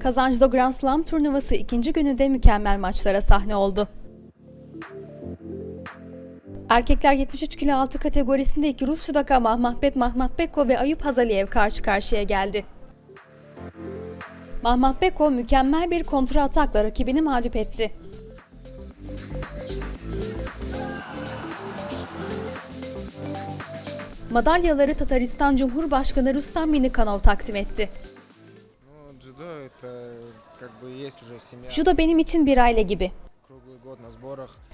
Kazancı'da Grand Slam turnuvası ikinci gününde mükemmel maçlara sahne oldu. Erkekler 73 kilo altı kategorisinde iki Rus Şudaka Mahmet Mahmatbeko ve Ayup Hazaliyev karşı karşıya geldi. Mahmatbeko mükemmel bir kontra atakla rakibini mağlup etti. Madalyaları Tataristan Cumhurbaşkanı Rustam Minikanov takdim etti. Judo benim için bir aile gibi.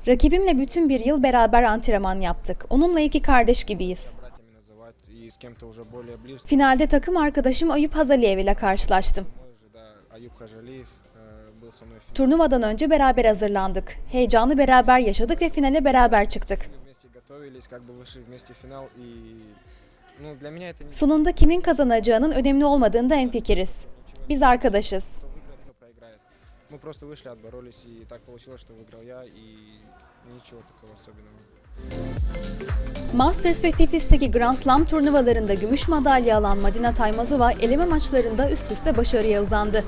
Rakibimle bütün bir yıl beraber antrenman yaptık. Onunla iki kardeş gibiyiz. Finalde takım arkadaşım Ayup Hazaliyev ile karşılaştım. Turnuvadan önce beraber hazırlandık. Heyecanı beraber yaşadık ve finale beraber çıktık. Sonunda kimin kazanacağının önemli olmadığında enfikiriz. Biz arkadaşız. кто выиграет, кто проиграет. Мы просто вышли, отборолись, и так получилось, что выиграл я, и ничего такого особенного. Masters ve Tiflis'teki Grand Slam turnuvalarında gümüş madalya alan Madina Taymazova eleme maçlarında üst üste başarıya uzandı.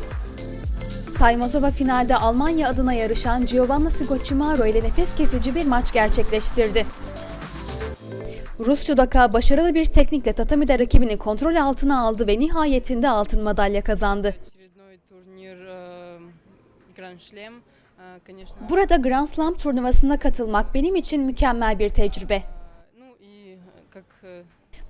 Taymazova finalde Almanya adına yarışan Giovanna Sigocimaro ile nefes kesici bir maç gerçekleştirdi. Rus judoka başarılı bir teknikle tatamide rakibini kontrol altına aldı ve nihayetinde altın madalya kazandı. Burada Grand Slam turnuvasına katılmak benim için mükemmel bir tecrübe.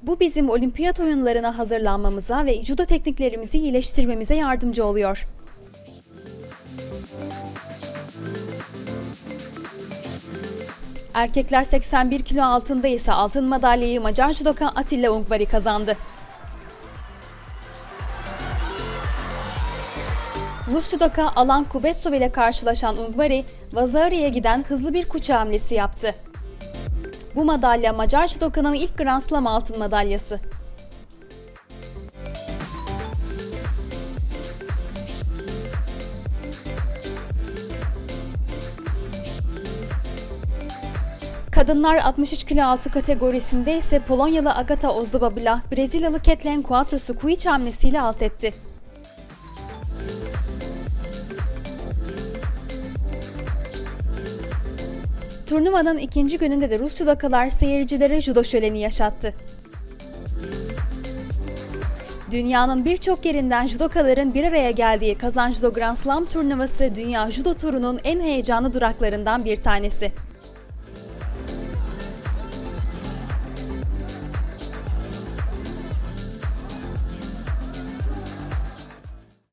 Bu bizim olimpiyat oyunlarına hazırlanmamıza ve judo tekniklerimizi iyileştirmemize yardımcı oluyor. Erkekler 81 kilo altında ise altın madalyayı Macar judoka Atilla Ungvari kazandı. Rus judoka Alan Kubetsov ile karşılaşan Ungvari, Vazari'ye giden hızlı bir kuça hamlesi yaptı. Bu madalya Macar judoka'nın ilk Grand Slam altın madalyası. Kadınlar 63 kilo altı kategorisinde ise Polonyalı Agata Ozdobabila, Brezilyalı Ketlen Quatros'u Kuiç hamlesiyle alt etti. Turnuvanın ikinci gününde de Rus judoka'lar seyircilere judo şöleni yaşattı. Dünyanın birçok yerinden judokaların bir araya geldiği Kazan Judo Grand Slam turnuvası Dünya Judo Turu'nun en heyecanlı duraklarından bir tanesi.